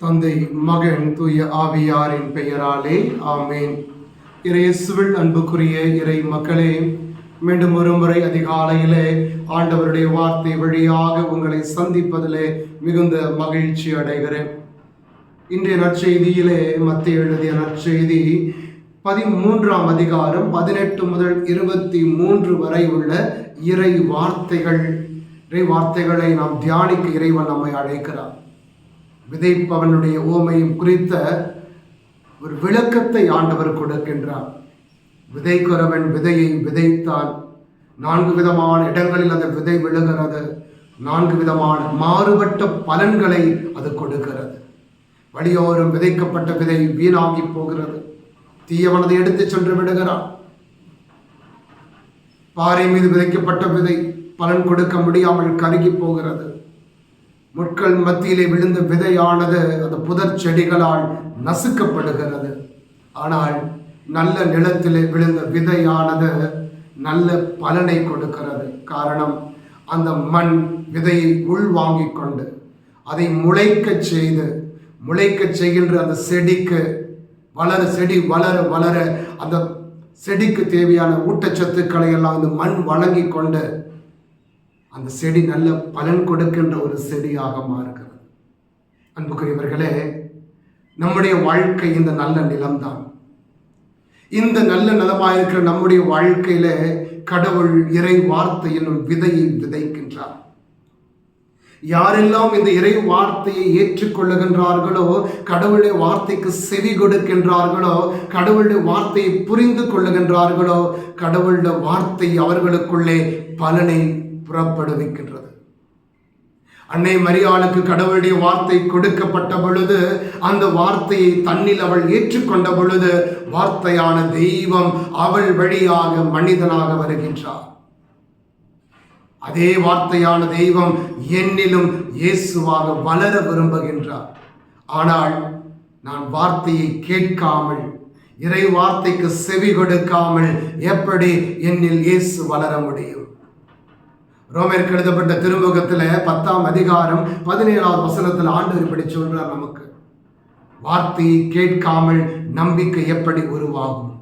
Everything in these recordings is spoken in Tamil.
தந்தை மகன் தூய ஆவியாரின் பெயராலே ஆமேன். இறையேசுவில் அன்புக்குரிய இறை மக்களே மீண்டும் ஒரு முறை அதிகாலையிலே ஆண்டவருடைய வார்த்தை வழியாக உங்களை சந்திப்பதிலே மிகுந்த மகிழ்ச்சி அடைகிறேன். இன்றைய நற்செய்தியிலே மத்திய எழுதிய நற்செய்தி பதிமூன்றாம் அதிகாரம் பதினெட்டு முதல் இருபத்தி மூன்று வரை உள்ள இறை வார்த்தைகள். இறை வார்த்தைகளை நாம் தியானிக்க இறைவன் நம்மை அழைக்கிறார். விதைப்பவனுடைய ஓமையும் குறித்த ஒரு விளக்கத்தை ஆண்டவர் கொடுக்கின்றார். விதைக்கிறவன் விதையை விதைத்தான். நான்கு விதமான இடங்களில் அந்த விதை விழுகிறது. நான்கு விதமான மாறுபட்ட பலன்களை அது கொடுக்கிறது. வழியோரம் விதைக்கப்பட்ட விதை வீணாகி போகிறது. தீயவனதை எடுத்துச் சென்று விடுகிறான். பாறை மீது விதைக்கப்பட்ட விதை பலன் கொடுக்க முடியாமல் கருகி போகிறது. முட்கள் மத்தியிலே விழுந்த விதையானது அந்த புதர் செடிகளால் நசுக்கப்படுகிறது. ஆனால் நல்ல நிலத்திலே விழுந்த விதையானது நல்ல பலனை கொடுக்கிறது. காரணம் அந்த மண் விதையை உள்வாங்கிக் கொண்டு அதை முளைக்கச் செய்து முளைக்கச் செய்கின்ற அந்த செடிக்கு வளர செடி வளர வளர அந்த செடிக்கு தேவையான ஊட்டச்சத்துக்களை எல்லாம் அந்த மண் வழங்கி கொண்டு அந்த செடி நல்ல பலன் கொடுக்கின்ற ஒரு செடியாக மாறுகிறது. அன்புக்குரியவர்களே நம்முடைய வாழ்க்கை இந்த நல்ல நிலம்தான். இந்த நல்ல நிலமாக இருக்கிற நம்முடைய வாழ்க்கையில கடவுள் இறை வார்த்தை என்னும் விதையை விதைக்கின்றார். யாரெல்லாம் இந்த இறை வார்த்தையை ஏற்றுக்கொள்ளுகின்றார்களோ கடவுளுடைய வார்த்தைக்கு செவி கொடுக்கின்றார்களோ கடவுளுடைய வார்த்தையை புரிந்து கொள்ளுகின்றார்களோ கடவுளுடைய வார்த்தை அவர்களுக்குள்ளே பலனை புறப்படுவிக்கின்றது. அன்னை மரியாளுக்கு கடவுளுடைய வார்த்தை கொடுக்கப்பட்ட பொழுது அந்த வார்த்தையை தன்னில் அவள் ஏற்றுக்கொண்ட பொழுது வார்த்தையான தெய்வம் அவள் வழியாக மனிதனாக வருகின்றார் அதே வார்த்தையான தெய்வம் என்னிலும் இயேசுவாக வளர விரும்புகின்றார். ஆனால் நான் வார்த்தையை கேட்காமல் இறை வார்த்தைக்கு செவி கொடுக்காமல் எப்படி என்னில் இயேசு வளர முடியும்? ரோமருக்கு எழுதப்பட்ட திருமுகத்தில் பத்தாம் அதிகாரம் பதினேழாவது வசனத்தில் ஆண்டு இப்படி சொல்றார் நமக்கு. வார்த்தையை கேட்காமல் நம்பிக்கை எப்படி உருவாகும்?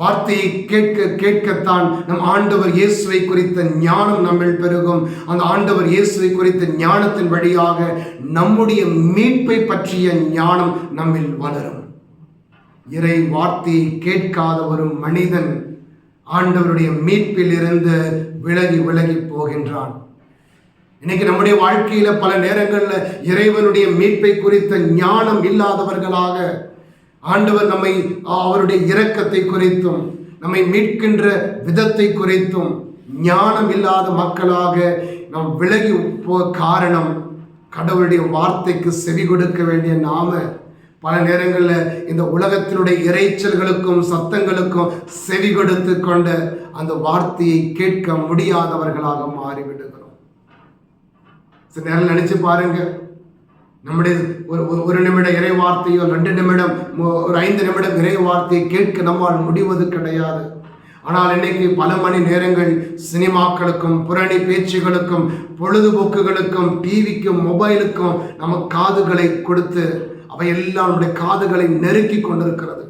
வார்த்தையை கேட்க கேட்கத்தான் நம் ஆண்டவர் இயேசுவை குறித்த ஞானம் நம்மில் பெருகும். அந்த ஆண்டவர் இயேசுவை குறித்த ஞானத்தின் வழியாக நம்முடைய மீட்பை பற்றிய ஞானம் நம்மில் வளரும். இறை வார்த்தையை கேட்காத ஒரு மனிதன் ஆண்டவருடைய மீட்பில் இருந்து விலகி விலகி போகின்றான். இன்னைக்கு நம்முடைய வாழ்க்கையில பல நேரங்களில் இறைவனுடைய மீட்பை குறித்த ஞானம் இல்லாதவர்களாக ஆண்டவர் நம்மை அவருடைய இரக்கத்தை குறித்தும் நம்மை மீட்கின்ற விதத்தை குறைத்தும் ஞானம் இல்லாத மக்களாக நாம் விலகி போ காரணம் கடவுளுடைய வார்த்தைக்கு செவி கொடுக்க வேண்டிய நாம. பல நேரங்களில் இந்த உலகத்தினுடைய இறைச்சல்களுக்கும் சத்தங்களுக்கும் செவி கொடுத்து கொண்ட அந்த வார்த்தையை கேட்க முடியாதவர்களாக மாறிவிடுகிறோம். சில நேரம் நினைச்சு பாருங்கள் நம்முடைய ஒரு ஒரு ஒரு நிமிட இறை வார்த்தையோ ரெண்டு நிமிடம் ஒரு ஐந்து நிமிடம் இறை வார்த்தையை கேட்க நம்மால் முடிவது கிடையாது. ஆனால் இன்னைக்கு பல மணி நேரங்கள் சினிமாக்களுக்கும் புரணி பேச்சுகளுக்கும் பொழுதுபோக்குகளுக்கும் டிவிக்கும் மொபைலுக்கும் நம்ம காதுகளை கொடுத்து அவையெல்லாம் நம்முடைய காதுகளை நெருக்கி கொண்டிருக்கிறது.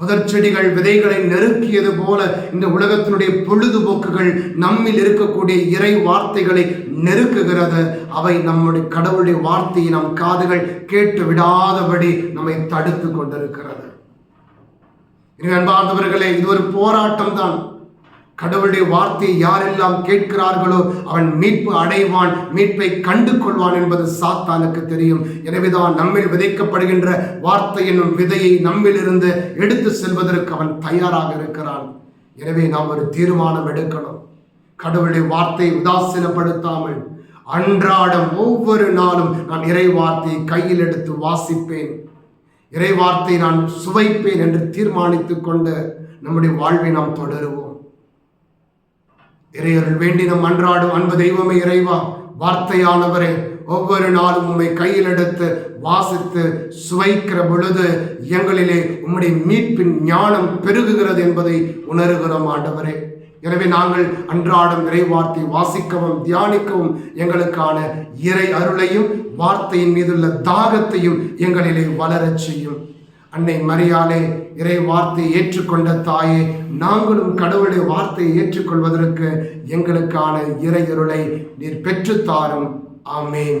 புதர் செடிகள் விதைகளை நெருக்கியது போல இந்த உலகத்தினுடைய பொழுதுபோக்குகள் நம்மில் இருக்கக்கூடிய இறை வார்த்தைகளை நெருக்குகிறது. அவை நம்முடைய கடவுளுடைய வார்த்தையை நம் காதுகள் கேட்டு விடாதபடி நம்மை தடுத்து கொண்டிருக்கிறது. அன்பார்ந்தவர்களே இது ஒரு போராட்டம் தான் கடவுளுடைய வார்த்தையை யாரெல்லாம் கேட்கிறார்களோ அவன் மீட்பு அடைவான் மீட்பை கண்டு கொள்வான் என்பது சாத்தானுக்கு தெரியும். எனவேதான் நம்மில் விதைக்கப்படுகின்ற வார்த்தை என்னும் விதையை நம்மிலிருந்து எடுத்து செல்வதற்கு அவன் தயாராக இருக்கிறான். எனவே நாம் ஒரு தீர்மானம் எடுக்கணும். கடவுளுடைய வார்த்தையை உதாசீனப்படுத்தாமல் அன்றாடம் ஒவ்வொரு நாளும் நான் இறை வார்த்தையை கையில் எடுத்து வாசிப்பேன். இறை வார்த்தையை நான் சுவைப்பேன் என்று தீர்மானித்துக் கொண்டு நம்முடைய வாழ்வை நாம் தொடருவோம். இறையருள் வேண்டி நம் அன்றாடும் அன்பு தெய்வமே இறைவா வார்த்தையானவரே ஒவ்வொரு நாளும் உம்மை கையில் எடுத்து வாசித்து சுவைக்கிற பொழுது எங்களிலே உம்முடைய மீட்பின் ஞானம் பெருகுகிறது என்பதை உணர்கிறோம் ஆண்டவரே. எனவே நாங்கள் அன்றாடம் இறை வார்த்தை வாசிக்கவும் தியானிக்கவும் எங்களுக்கான இறை அருளையும் வார்த்தையின் மீதுள்ள தாகத்தையும் எங்களிலே வளரச் செய்யும். அன்னை மரியாளே இறை வார்த்தை ஏற்றுக்கொண்ட தாயே நாங்களும் கடவுளுடைய வார்த்தையை ஏற்றுக்கொள்வதற்கு எங்களுக்கான இறையொருளை நீர் பெற்றுத்தாரும் ஆமேன்.